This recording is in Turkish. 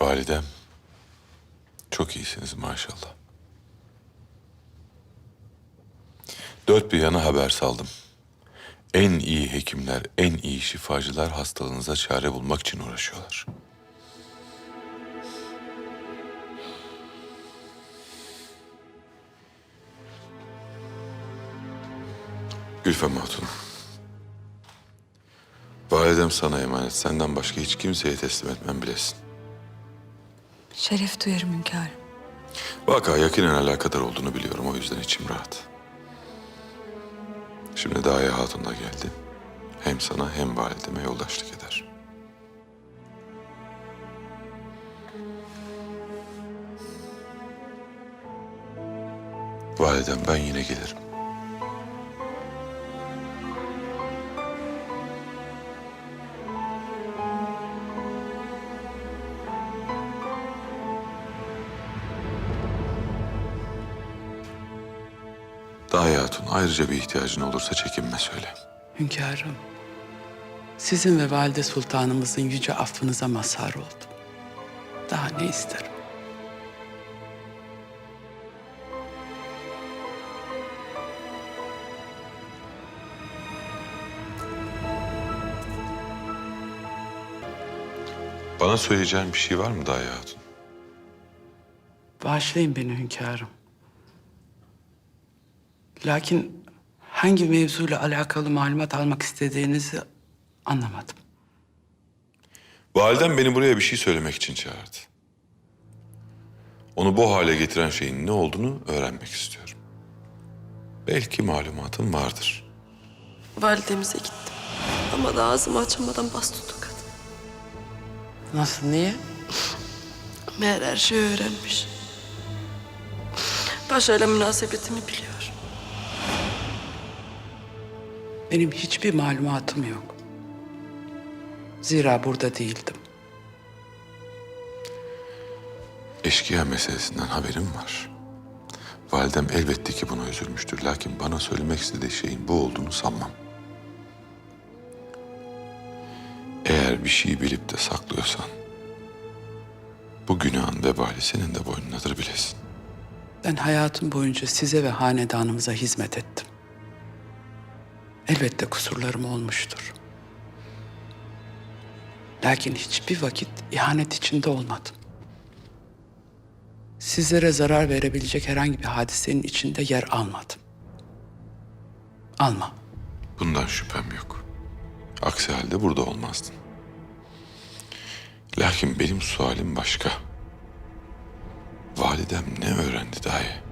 Validem. Çok iyisiniz maşallah. Dört bir yana haber saldım. En iyi hekimler, en iyi şifacılar hastalığınıza çare bulmak için uğraşıyorlar. Gülfem Hatun. Validem sana emanet. Senden başka hiç kimseye teslim etmem bilesin. Şeref duyarım hünkârım. Vaka yakinen alakadar olduğunu biliyorum. O yüzden içim rahat. Şimdi Daya Hatun da geldi. Hem sana hem valideme yoldaşlık eder. Validem ben yine gelirim. Daya Hatun ayrıca bir ihtiyacın olursa çekinme söyle. Hünkârım, sizin ve valide sultanımızın yüce affınıza mazhar oldum. Daha ne isterim? Bana söyleyeceğin bir şey var mı Daya Hatun? Bağışlayın beni hünkârım. Lakin hangi mevzuyla alakalı malumat almak istediğinizi anlamadım. Validem beni buraya bir şey söylemek için çağırdı. Onu bu hale getiren şeyin ne olduğunu öğrenmek istiyorum. Belki malumatın vardır. Validemize gittim. Ama da ağzımı açamadan bas tuttu kadın. Nasıl, niye? Meğer her şeyi öğrenmiş. Paşayla münasebetimi biliyor. Benim hiçbir malumatım yok. Zira burada değildim. Eşkıya meselesinden haberim var. Validem elbette ki buna üzülmüştür. Lakin bana söylemek istediği şeyin bu olduğunu sanmam. Eğer bir şeyi bilip de saklıyorsan... ...bu günahın vebali senin de boynundadır bilesin. Ben hayatım boyunca size ve hanedanımıza hizmet ettim. Elbette kusurlarım olmuştur. Lakin hiçbir vakit ihanet içinde olmadım. Sizlere zarar verebilecek herhangi bir hadisenin içinde yer almadım. Alma. Bundan şüphem yok. Aksi halde burada olmazdın. Lakin benim sualim başka. Validem ne öğrendi dahi?